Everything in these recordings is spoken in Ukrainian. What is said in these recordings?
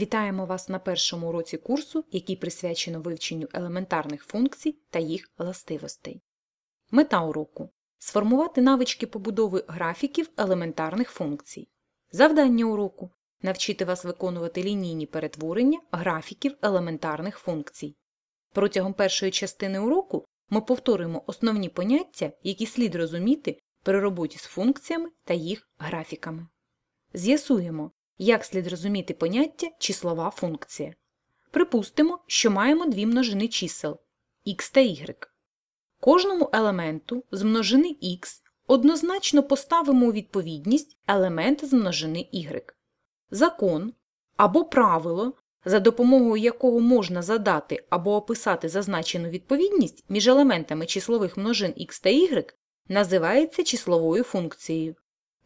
Вітаємо вас на першому уроці курсу, який присвячено вивченню елементарних функцій та їх властивостей. Мета уроку сформувати навички побудови графіків елементарних функцій. Завдання уроку навчити вас виконувати лінійні перетворення графіків елементарних функцій. Протягом першої частини уроку ми повторимо основні поняття, які слід розуміти при роботі з функціями та їх графіками. З'ясуємо, як слід розуміти поняття числова функція. Припустимо, що маємо дві множини чисел x та y. Кожному елементу з множини x однозначно поставимо у відповідність елемент з множини y. Закон або правило, за допомогою якого можна задати або описати зазначену відповідність між елементами числових множин x та y, називається числовою функцією.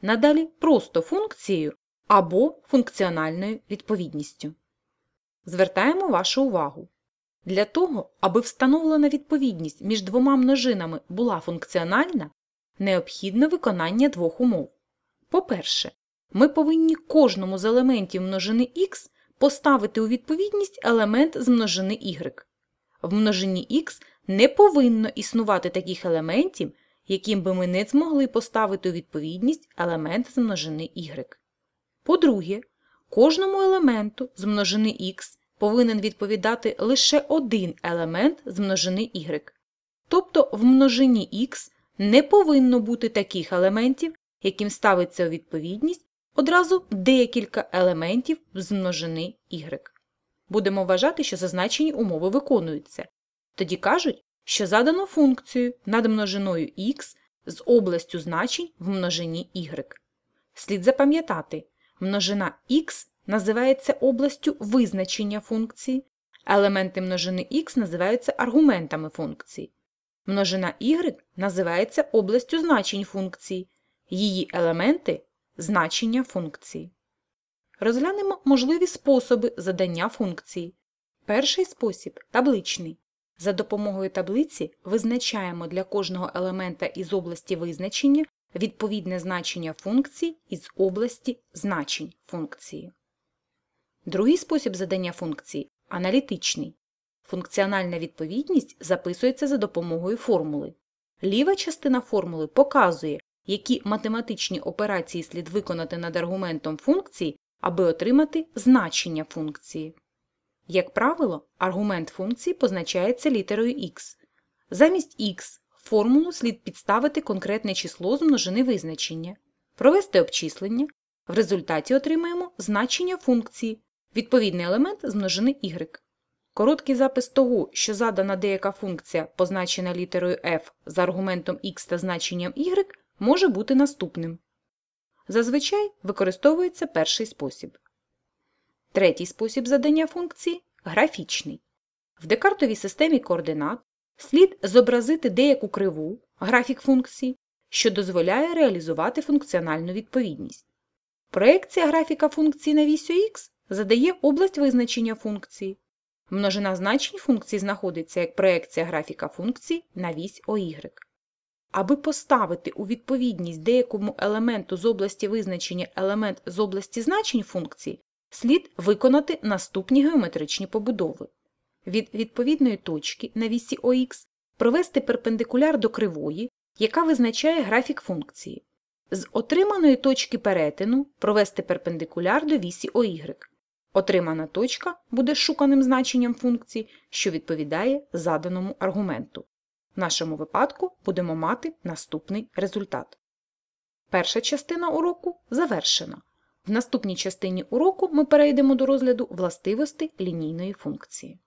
Надалі просто функцією або функціональною відповідністю. Звертаємо вашу увагу. Для того, аби встановлена відповідність між двома множинами була функціональна, необхідне виконання двох умов. По-перше, ми повинні кожному з елементів множини х поставити у відповідність елемент з множини y. В множині х не повинно існувати таких елементів, яким би ми не змогли поставити у відповідність елемент з множини y. По-друге, кожному елементу з множини х повинен відповідати лише один елемент з множини y. Тобто в множині х не повинно бути таких елементів, яким ставиться у відповідність одразу декілька елементів з множини y. Будемо вважати, що зазначені умови виконуються. Тоді кажуть, що задано функцію над множиною х з областю значень в множині y. Слід запам'ятати, множина х називається областю визначення функції, елементи множини х називаються аргументами функції. Множина y називається областю значень функції, її елементи значення функції. Розглянемо можливі способи задання функції. Перший спосіб табличний. За допомогою таблиці визначаємо для кожного елемента із області визначення відповідне значення функції із області значень функції. Другий спосіб задання функції аналітичний. Функціональна відповідність записується за допомогою формули. Ліва частина формули показує, які математичні операції слід виконати над аргументом функції, аби отримати значення функції. Як правило, аргумент функції позначається літерою x. Замість x формулу слід підставити конкретне число з множини визначення, провести обчислення, в результаті отримаємо значення функції, відповідний елемент з множини y. Короткий запис того, що задана деяка функція, позначена літерою f за аргументом x та значенням y, може бути наступним. Зазвичай використовується перший спосіб. Третій спосіб задання функції графічний. В декартовій системі координат слід зобразити деяку криву, графік функції, що дозволяє реалізувати функціональну відповідність. Проекція графіка функції на вісю х задає область визначення функції. Множина значень функції знаходиться як проекція графіка функції на вісь OY. Аби поставити у відповідність деякому елементу з області визначення елемент з області значень функції, слід виконати наступні геометричні побудови. Від відповідної точки на вісі ОХ провести перпендикуляр до кривої, яка визначає графік функції. З отриманої точки перетину провести перпендикуляр до вісі ОY. Отримана точка буде шуканим значенням функції, що відповідає заданому аргументу. В нашому випадку будемо мати наступний результат. Перша частина уроку завершена. В наступній частині уроку ми перейдемо до розгляду властивостей лінійної функції.